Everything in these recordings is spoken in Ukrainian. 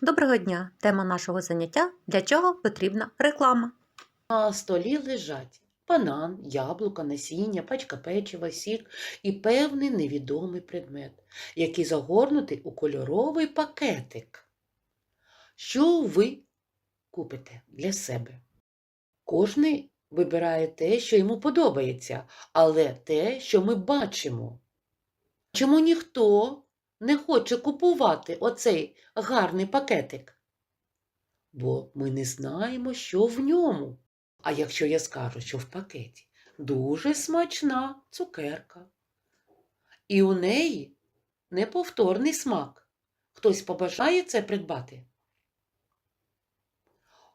Доброго дня! Тема нашого заняття для чого потрібна реклама. На столі лежать банан, яблука, насіння, пачка печива, сік і певний невідомий предмет, який загорнутий у кольоровий пакетик. Що ви купите для себе? Кожний вибирає те, що йому подобається, але те, що ми бачимо. Чому ніхто не хоче купувати оцей гарний пакетик? Бо ми не знаємо, що в ньому. А якщо я скажу, що в пакеті дуже смачна цукерка, і у неї неповторний смак, хтось побажає це придбати?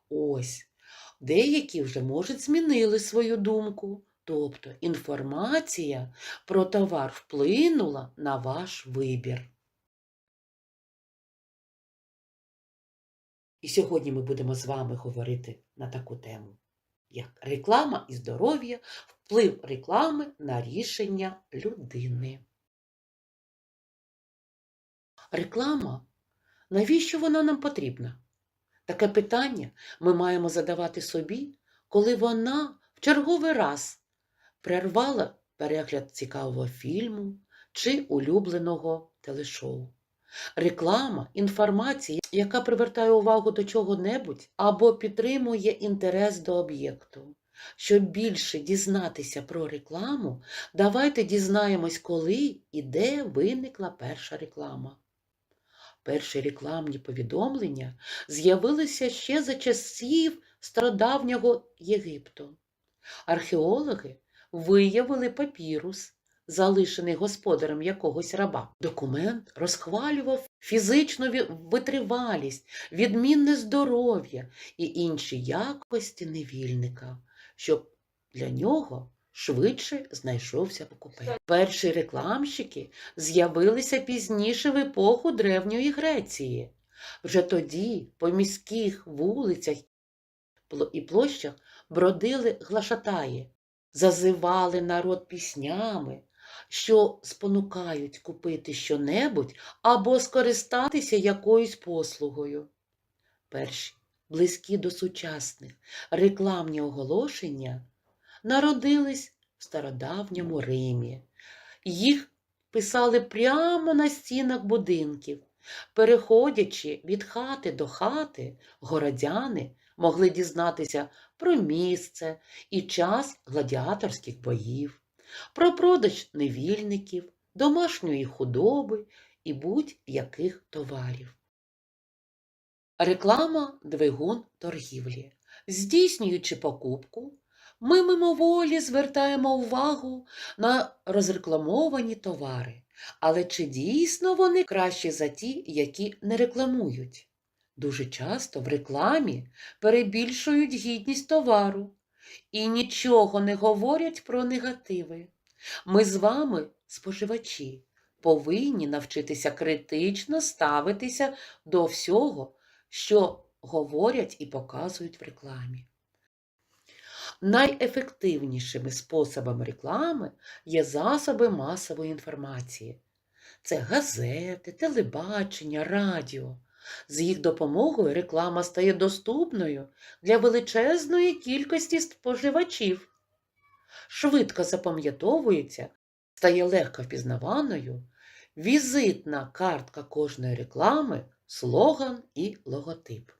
Ось, деякі вже, можуть, змінили свою думку, тобто інформація про товар вплинула на ваш вибір. І сьогодні ми будемо з вами говорити на таку тему, як реклама і здоров'я, вплив реклами на рішення людини. Реклама, навіщо вона нам потрібна? Таке питання ми маємо задавати собі, коли вона в черговий раз прервала перегляд цікавого фільму чи улюбленого телешоу. Реклама, інформація, яка привертає увагу до чого-небудь або підтримує інтерес до об'єкту. Щоб більше дізнатися про рекламу, давайте дізнаємось, коли і де виникла перша реклама. Перші рекламні повідомлення з'явилися ще за часів стародавнього Єгипту. Археологи виявили папірус, залишений господарем якогось раба. Документ розхвалював фізичну витривалість, відмінне здоров'я і інші якості невільника, щоб для нього швидше знайшовся покупець. Перші рекламщики з'явилися пізніше в епоху Древньої Греції. Вже тоді по міських вулицях і площах бродили глашатаї, зазивали народ піснями, що спонукають купити щонебудь або скористатися якоюсь послугою. Перші, близькі до сучасних рекламні оголошення народились в стародавньому Римі. Їх писали прямо на стінах будинків. Переходячи від хати до хати, городяни могли дізнатися про місце і час гладіаторських боїв, про продаж невільників, домашньої худоби і будь-яких товарів. Реклама двигун торгівлі. Здійснюючи покупку, ми мимоволі звертаємо увагу на розрекламовані товари. Але чи дійсно вони кращі за ті, які не рекламують? Дуже часто в рекламі перебільшують гідність товару і нічого не говорять про негативи. Ми з вами, споживачі, повинні навчитися критично ставитися до всього, що говорять і показують в рекламі. Найефективнішими способами реклами є засоби масової інформації. Це газети, телебачення, радіо. З їх допомогою реклама стає доступною для величезної кількості споживачів. Швидко запам'ятовується, стає легко впізнаваною візитна картка кожної реклами, слоган і логотип.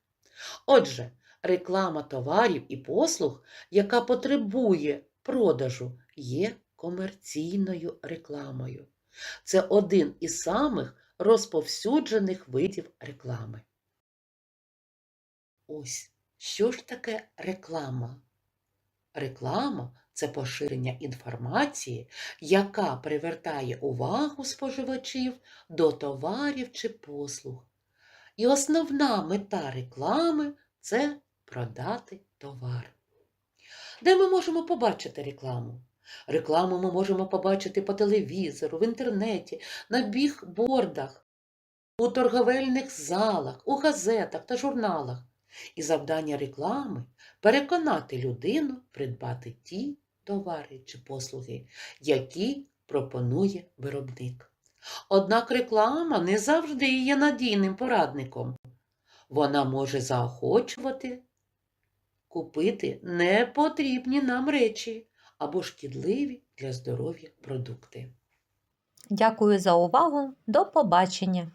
Отже, реклама товарів і послуг, яка потребує продажу, є комерційною рекламою. Це один із самих розповсюджених видів реклами. Ось що ж таке реклама? Реклама це поширення інформації, яка привертає увагу споживачів до товарів чи послуг. І основна мета реклами це продати товар. Де ми можемо побачити рекламу? Рекламу ми можемо побачити по телевізору, в інтернеті, на бігбордах, у торговельних залах, у газетах та журналах. І завдання реклами переконати людину придбати ті товари чи послуги, які пропонує виробник. Однак реклама не завжди є надійним порадником. Вона може заохочувати купити непотрібні нам речі або шкідливі для здоров'я продукти. Дякую за увагу. До побачення!